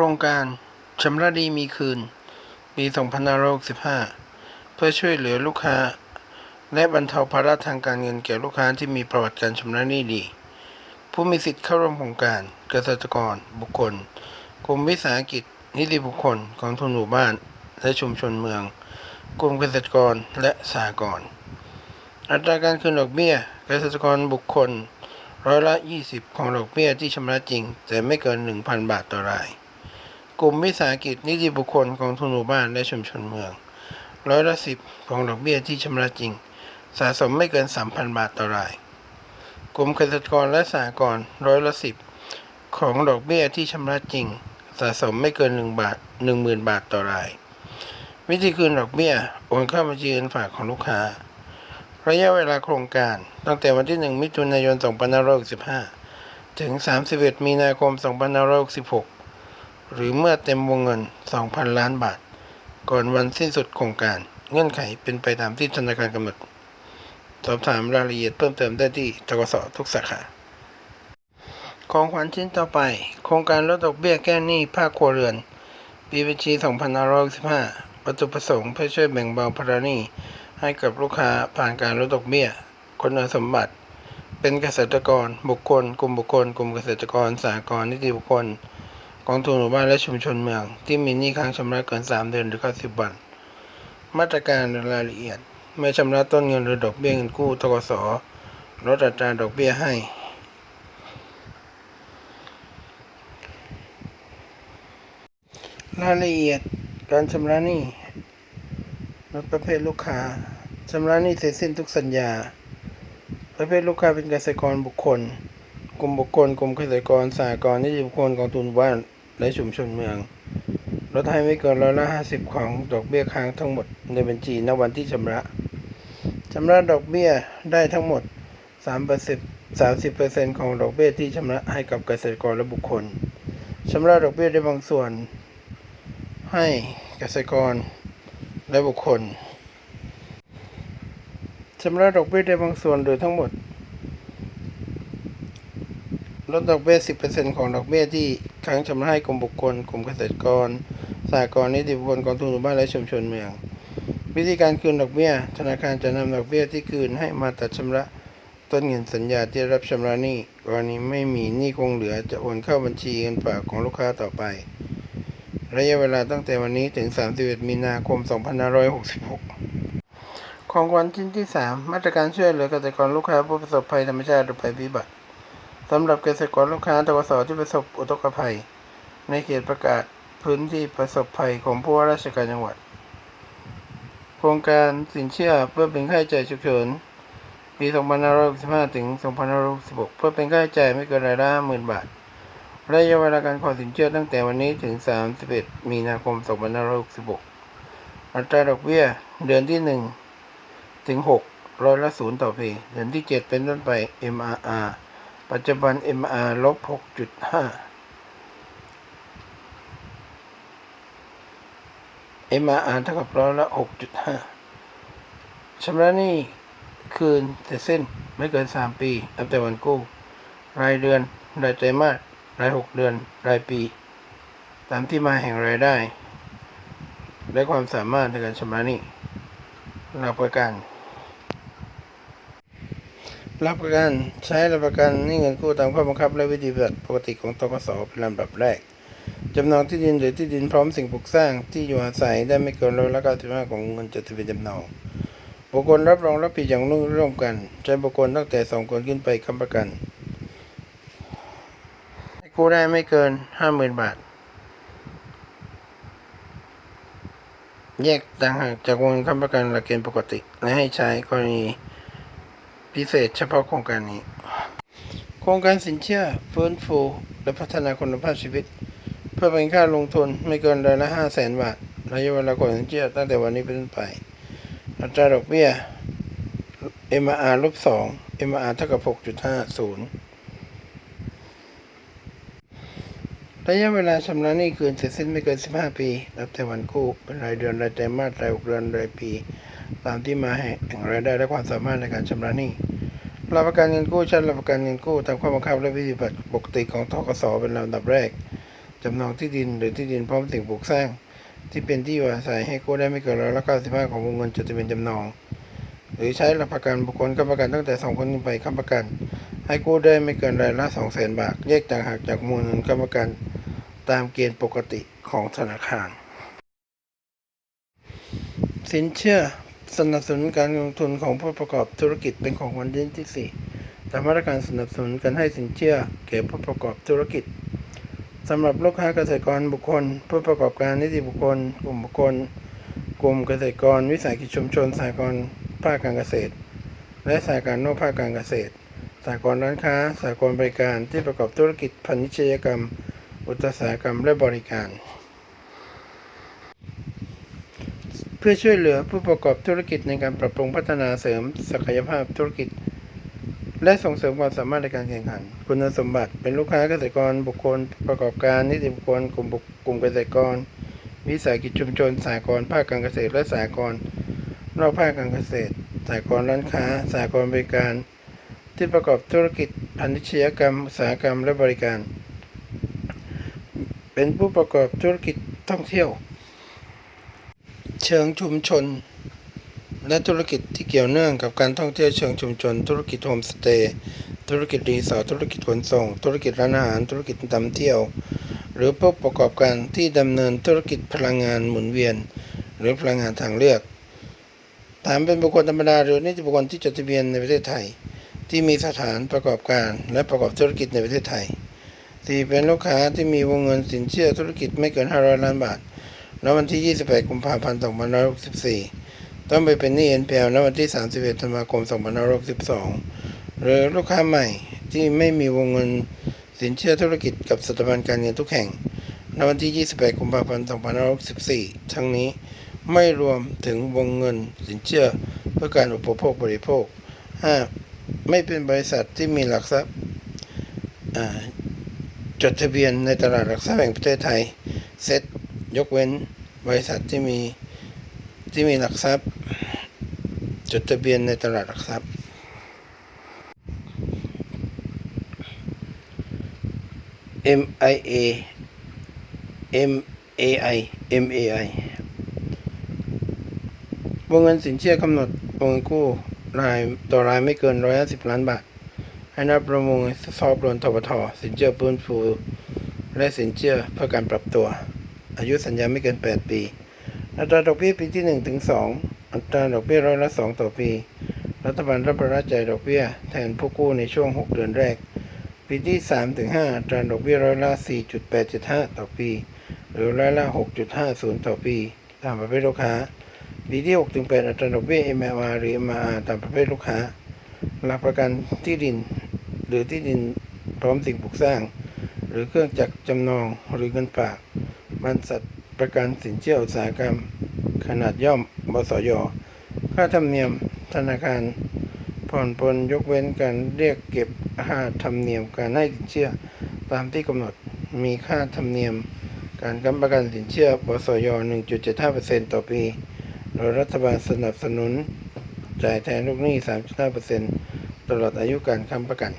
ครงการชำระดีมีคืน ปี 2565 เพื่อช่วยเหลือลูกค้า และบรรเทาภาระทางการเงินแก่ลูกค้าที่มีประวัติการชำระหนี้ดี ผู้มีสิทธิ์เข้าร่วมโครงการ เกษตรกร บุคคล กลุ่มวิสาหกิจ นิติบุคคลของทุนหมู่บ้าน และชุมชนเมือง กลุ่มเกษตรกรและสหกรณ์อัตราการคืนดอกเบี้ย เกษตรกรบุคคลร้อยละ 20 ของดอกเบี้ยที่ชำระจริง แต่ไม่เกิน 1,000 บาทต่อราย กลุ่มวิสาหกิจนิติบุคคลของทุนหมู่บ้านและชุมชนเมือง ร้อยละ10ของดอกเบี้ยที่ชำระจริง สะสมไม่เกิน 3,000 บาทต่อราย กลุ่มเกษตรกรและสหกรณ์ร้อยละ10ของดอกเบี้ยที่ชำระจริง สะสมไม่เกิน1บาท10,000 บาทต่อราย วิธีคืนดอกเบี้ยโอนเข้าบัญชีเงินฝากของลูกค้า ระยะเวลาโครงการ ตั้งแต่วันที่ 1 มิถุนายน 2565 ถึง 31 มีนาคม 2566 หรือเมื่อเต็มวงเงิน 2,000 ล้านบาท ก่อนวันสิ้นสุดโครงการ เงื่อนไขเป็นไปตามที่ธนาคารกำหนด สอบถามรายละเอียดเพิ่มเติมได้ที่ทกสทุกสาขาของขวัญชิ้นต่อไป โครงการลดดอกเบี้ยแก้หนี้ภาคครัวเรือน ปีบัญชี2565วัตถุประสงค์เพื่อช่วยแบ่งเบาภาระหนี้ให้กับลูกค้าผ่านการลดดอกเบี้ยคุณสมบัติ เป็นเกษตรกร บุคคล กลุ่มบุคคล กลุ่มเกษตรกรสหกรณ์นิติบุคคล กองทุนหมู่บ้านและชุมชนเมือง ที่มีหนี้ค้างชำระเกิน 3 เดือนหรือ90วัน มาตรการรายละเอียดเมื่อชำระต้นเงินหรือดอกเบี้ยเงินกู้ทกสลดอัตราดอกเบี้ยให้ รายละเอียดการชำระหนี้ลดประเภทลูกค้าชำระหนี้เสร็จสิ้นทุกสัญญา ประเภทลูกค้าเป็นเกษตรกรบุคคล กลุ่มบุคคล กลุ่มเกษตรกรสหกรณ์นิติบุคคลกองทุนหมู่บ้าน และชุมชนเมืองลดให้ไม่เกินร้อยละห้าสิบของดอกเบี้ยค้างทั้งหมดในบัญชีณวันที่ชำระชำระดอกเบี้ยได้ทั้งหมดสามเปอร์เซ็นต์สามสิบเปอร์เซ็นต์ของดอกเบี้ยที่ชำระให้กับเกษตรกรและบุคคลชำระดอกเบี้ยได้บางส่วน ให้เกษตรกรและบุคคลชำระดอกเบี้ยได้บางส่วนหรือทั้งหมดลดดอกเบี้ย 10%ของดอกเบี้ยที่ ค้างชำระให้กลุ่มบุคคลกลุ่มเกษตรกรสหกรณ์นิติบุคคลกองทุนหมู่บ้านและชุมชนเมือง วิธีการคืนดอกเบี้ย ธนาคารจะนำดอกเบี้ยที่คืนให้มาตัดชำระต้นเงินสัญญาที่รับชำระหนี้กรณีไม่มีหนี้คงเหลือจะโอนเข้าบัญชีเงินฝากของลูกค้าต่อไป ระยะเวลาตั้งแต่วันนี้ถึง 31 มีนาคม 2566 ของวัญชิ้นที่ 3 มาตรการช่วยเหลือเกษตรกรลูกค้าผู้ประสบภัยธรรมชาติหรือภัยพิบัติ สำหรับเกษตรกรลูกค้าตกสที่ประสบอุทกภัย ในเขตประกาศพื้นที่ประสบภัยของผู้ว่าราชการจังหวัด โครงการสินเชื่อเพื่อเป็นค่าใช้จ่ายฉุกเฉินปี 2565 ถึง 2566 เพื่อเป็นค่าใช้จ่ายไม่เกินรายละ50,000 บาท ระยะเวลาการขอสินเชื่อตั้งแต่วันนี้ถึง 31 มีนาคม 2566 อัตราดอกเบี้ยเดือนที่ 1 ถึง 6 ร้อยละศูนย์ต่อปี เดือนที่ 7 เป็นต้นไป MRR ปัจจุบัน MR ลบ 6.5 MR เท่ากับร้อยละ 6.5ชำระหนี้คืนเสร็จสิ้นไม่เกิน 3 ปีนับแต่วันกู้ รายเดือน รายไตรมาสราย 6 เดือน รายปี ตามที่มาแห่งรายได้ และความสามารถในการชำระหนี้รับประกัน รับประกันใช้รับประกันนี่เงินกู้ตามข้อบังคับ และวิธีปฏิบัติปกติของตกสเป็นลำดับแรกจำนองที่ดินหรือที่ดินพร้อมสิ่งปลูกสร้างที่อยู่อาศัยได้ไม่เกินร้อยละ95ของเงินจดทะเบียนจำนอง บุคคลรับรองรับผิดอย่างร่วมกัน ใช้บุคคลตั้งแต่สองคนขึ้นไปค้ำประกันกู้ได้ไม่เกิน50,000บาท แยกต่างหากจากวงค้ำประกันหลักเกณฑ์ปกติ และให้ใช้กรณี พิเศษเฉพาะโครงการนี้ โครงการสินเชื่อฟื้นฟูและพัฒนาคุณภาพชีวิต เพื่อเป็นค่าลงทุนไม่เกินรายละห้าแสนบาทระยะเวลาก่อนสินเชื่อตั้งแต่วันนี้เป็นต้นไป อัตราดอกเบี้ย MR ลบสอง MR เท่ากับหกจุดห้าศูนย์ระยะเวลาชำระหนี้คืนเสร็จสิ้นไม่เกิน 15 ปีนับแต่วันกู้ เป็นรายเดือนรายไตรมาสรายหกเดือนรายปี ตามที่มาแห่งรายได้และความสามารถในการชำระหนี้ รับประกันเงินกู้ชั้นรับประกันเงินกู้ตามข้อบังคับและวิธีปฏิบัติปกติของทกสเป็นลำดับแรกจำนองที่ดินหรือที่ดินพร้อมสิ่งปลูกสร้าง ที่เป็นที่อยู่อาศัยให้กู้ได้ไม่เกินร้อยละ95ของวงเงินจดทะเบียนจำนอง หรือใช้หลักประกันบุคคลค้ำประกันตั้งแต่สองคนขึ้นไปค้ำประกัน ให้กู้ได้ไม่เกินรายละ200,000บาทแยกต่างหากจากมูลเงินค้ำประกัน ตามเกณฑ์ปกติของธนาคาร สินเชื่อ สนับสนุนการลงทุนของผู้ประกอบธุรกิจเป็นของวันที่ 4 ตามมาตรการสนับสนุนการให้สินเชื่อแก่ผู้ประกอบธุรกิจสำหรับลูกค้าเกษตรกรบุคคล ผู้ประกอบการนิติบุคคล กลุ่มบุคคล กลุ่มเกษตรกร วิสาหกิจชุมชนสหกรภาคการเกษตร และสหการนอกภาคการเกษตรสหกรร้านค้าสหกรบริการที่ประกอบธุรกิจพาณิชยกรรม อุตสาหกรรมและบริการ เพื่อช่วยเหลือผู้ประกอบธุรกิจในการปรับปรุงพัฒนาเสริมศักยภาพธุรกิจ และส่งเสริมความสามารถในการแข่งขัน คุณสมบัติเป็นลูกค้าเกษตรกรบุคคลประกอบการนิติบุคคลกลุ่มกลุ่มเกษตรกร วิสาหกิจชุมชนสหกรภาคการเกษตรและสหกรนอกภาคการเกษตรสหกรร้านค้าสหกรบริการ ที่ประกอบธุรกิจพาณิชยกรรมอุตสาหกรรมและบริการ เป็นผู้ประกอบธุรกิจท่องเที่ยว เชิงชุมชน และธุรกิจที่เกี่ยวเนื่องกับการท่องเที่ยวเชิงชุมชน ธุรกิจโฮมสเตย์ธุรกิจรีสอร์ทธุรกิจขนส่ง ธุรกิจร้านอาหาร ธุรกิจนำเที่ยว หรือผู้ประกอบการที่ดำเนินธุรกิจพลังงานหมุนเวียน หรือพลังงานทางเลือกถามเป็นบุคคลธรรมดาหรือนิติบุคคลที่จดทะเบียนในประเทศไทย ที่มีสถานประกอบการและประกอบธุรกิจในประเทศไทยสี่เป็นลูกค้าที่มีวงเงินสินเชื่อธุรกิจไม่เกิน 500 ล้านบาท ณวันที่ 28 กุมภาพันธ์ 2564 ต้องไปเป็นหนี้ NPL ณวันที่ 31 ธันวาคม 2562 หรือลูกค้าใหม่ที่ไม่มีวงเงินสินเชื่อธุรกิจกับสถาบันการเงินทุกแห่ง ณวันที่ 28 กุมภาพันธ์ 2564 ทั้งนี้ไม่รวมถึงวงเงินสินเชื่อเพื่อการอุปโภคบริโภค 5. ไม่เป็นบริษัทที่มีหลักทรัพย์จดทะเบียนในตลาดหลักทรัพย์แห่งประเทศไทย เซ็ตยกเว้น บริษัทที่มีที่มีหลักทรัพย์ จดทะเบียนในตลาดหลักทรัพย์ MIA MAI MAI วงเงินสินเชื่อกำหนดวงเงินกู้รายต่อรายไม่เกิน 150 ล้านบาทให้นับประมงซอบรวนทบทสินเชื่อพื้นฟู และสินเชื่อเพื่อการปรับตัว อายุสัญญาไม่เกิน 8 ปี อัตราดอกเบี้ยปีที่1ถึง2อัตราดอกเบี้ยร้อยละ 2 ต่อปี รัฐบาลรับประจ่ายดอกเบี้ยแทนผู้กู้ในช่วง 6 เดือนแรก ปีที่3ถึง5อัตราดอกเบี้ยร้อยละ 4.875 ต่อปี หรือร้อยละ 6.50 ต่อปี ตามประเภทลูกค้า ปีที่6ถึง8อัตราดอกเบี้ย MLR หรือ MRR ตามประเภทลูกค้า หลักประกันที่ดิน หรือที่ดินพร้อมสิ่งปลูกสร้าง หรือเครื่องจักรจำนองหรือเงินฝาก บรรษัทประกันสินเชื่ออุตสาหกรรม ขนาดย่อมบสยค่าธรรมเนียมธนาคาร ผ่อนปลนยกเว้นการเรียกเก็บค่าธรรมเนียมการให้สินเชื่อตามที่กำหนดมีค่าธรรมเนียม การค้ำประกันสินเชื่อบสย1.75%ต่อปี โดยรัฐบาลสนับสนุน จ่ายแทนลูกหนี้ 3.5%ตลอดอายุการค้ำประกัน